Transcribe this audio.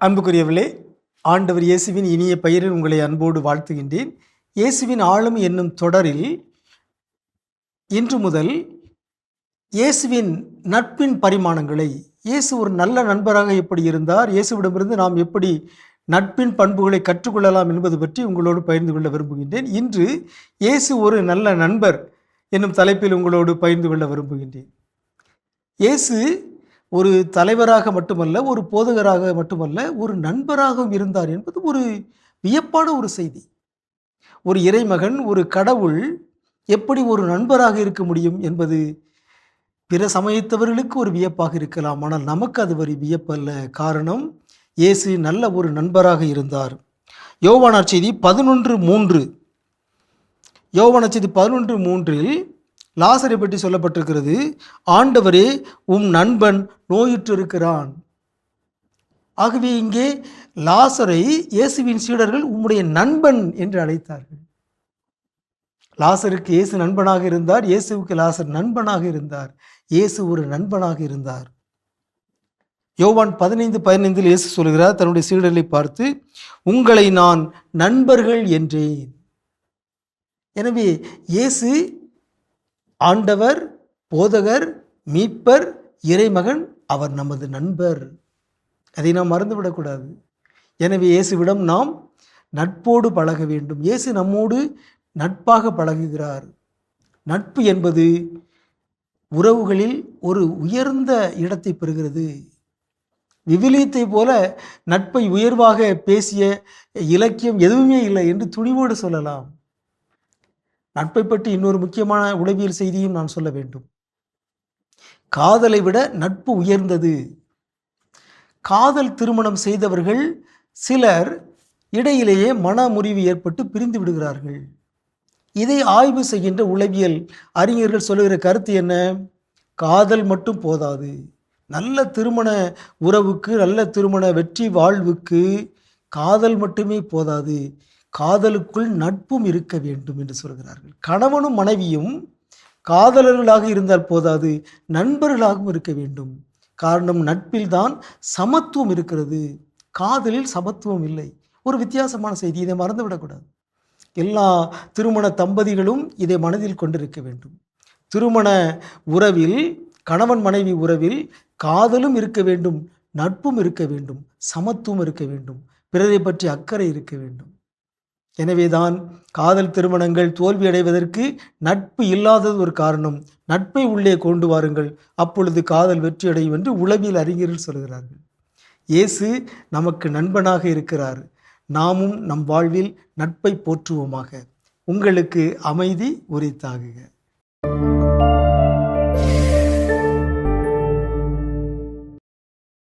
அன்புக்குரியவர்களே ஆண்டவர் இயேசுவின் இனிய பெயரில் உங்களை அன்போடு வாழ்த்துகின்றேன். இயேசுவின் ஆளும் என்னும் தொடரில் இன்று முதல் இயேசுவின் நட்பின் பரிமாணங்களை இயேசு ஒரு நல்ல நண்பராக எப்படி இருந்தார் இயேசுவிடமிருந்து நாம் எப்படி நட்பின் பண்புகளை கற்றுக்கொள்ளலாம் என்பது பற்றி உங்களோடு பகிர்ந்து கொள்ள விரும்புகின்றேன். இன்று இயேசு ஒரு நல்ல நண்பர் என்னும் தலைப்பில் உங்களோடு பகிர்ந்து கொள்ள விரும்புகின்றேன். இயேசு ஒரு தலைவராக மட்டுமல்ல ஒரு போதகராக மட்டுமல்ல ஒரு நண்பராகவும் இருந்தார் என்பது ஒரு வியப்பான ஒரு செய்தி. ஒரு இறைமகன் ஒரு கடவுள் எப்படி ஒரு நண்பராக இருக்க முடியும் என்பது பிற சமயத்தவர்களுக்கு ஒரு வியப்பாக இருக்கலாம். ஆனால் நமக்கு அது ஒரு வியப்பல்ல. காரணம் இயேசு நல்ல ஒரு நண்பராக இருந்தார். யோவானார் செய்தி பதினொன்று மூன்று. யோவானார் செய்தி பதினொன்று மூன்றில் லாசரை பற்றி சொல்லப்பட்டிருக்கிறது. ஆண்டவரே உம் நண்பன் நோயுற்று இருக்கிறான் ஆகவே இங்கே லாசரை இயேசுவின் சீடர்கள் உம்முடைய நண்பன் என்று அழைத்தார்கள். லாசருக்கு இயேசு நண்பனாக இருந்தார் இயேசுவுக்கு லாசர் நண்பனாக இருந்தார் இயேசு ஒரு நண்பனாக இருந்தார். யோவான் பதினைந்து பதினைந்தில் இயேசு சொல்கிறார் தன்னுடைய சீடர்களை பார்த்து உங்களை நான் நண்பர்கள் என்றேன். எனவே இயேசு ஆண்டவர் போதகர் மீட்பர் இறைமகன் அவர் நமது நண்பர். அதை நாம் மறந்துவிடக்கூடாது. எனவே இயேசுவிடம் நாம் நட்போடு பழக வேண்டும். இயேசு நம்மோடு நட்பாக பழகுகிறார். நட்பு என்பது உறவுகளில் ஒரு உயர்ந்த இடத்தை பெறுகிறது. விவிலியத்தை போல நட்பை உயர்வாக பேசிய இலக்கியம் எதுவுமே இல்லை என்று துணிவோடு சொல்லலாம். நட்பை பற்றி இன்னொரு முக்கியமான உளவியல் செய்தியும் நான் சொல்ல வேண்டும். காதலை விட நட்பு உயர்ந்தது. காதல் திருமணம் செய்தவர்கள் சிலர் இடையிலேயே மன முறிவு ஏற்பட்டு பிரிந்து விடுகிறார்கள். இதை ஆய்வு செய்கின்ற உளவியல் அறிஞர்கள் சொல்லுகிற கருத்து என்ன? காதல் மட்டும் போதாது. நல்ல திருமண உறவுக்கு நல்ல திருமண வெற்றி வாழ்வுக்கு காதல் மட்டுமே போதாது. காதலுக்குள் நட்பும் இருக்க வேண்டும் என்று சொல்கிறார்கள். கணவனும் மனைவியும் காதலர்களாக இருந்தால் போதாது நண்பர்களாகவும் இருக்க வேண்டும். காரணம் நட்பில் தான் சமத்துவம் இருக்கிறது. காதலில் சமத்துவம் இல்லை. ஒரு வித்தியாசமான செய்தி இதை மறந்துவிடக்கூடாது. எல்லா திருமண தம்பதிகளும் இதை மனதில் கொண்டிருக்க வேண்டும். திருமண உறவில் கணவன் மனைவி உறவில் காதலும் இருக்க வேண்டும் நட்பும் இருக்க வேண்டும் சமத்துவம் இருக்க வேண்டும் பிறரை பற்றி அக்கறை இருக்க வேண்டும். எனவேதான் காதல் திருமணங்கள் தோல்வி அடைவதற்கு நட்பு இல்லாதது ஒரு காரணம். நட்பை உள்ளே கொண்டு வாருங்கள். அப்பொழுது காதல் வெற்றியடையும் என்று உளவியல் அறிஞர்கள் சொல்கிறார்கள். இயேசு நமக்கு நண்பனாக இருக்கிறார். நாமும் நம் வாழ்வில் நட்பை போற்றுவோமாக. உங்களுக்கு அமைதி உரித்தாகுக.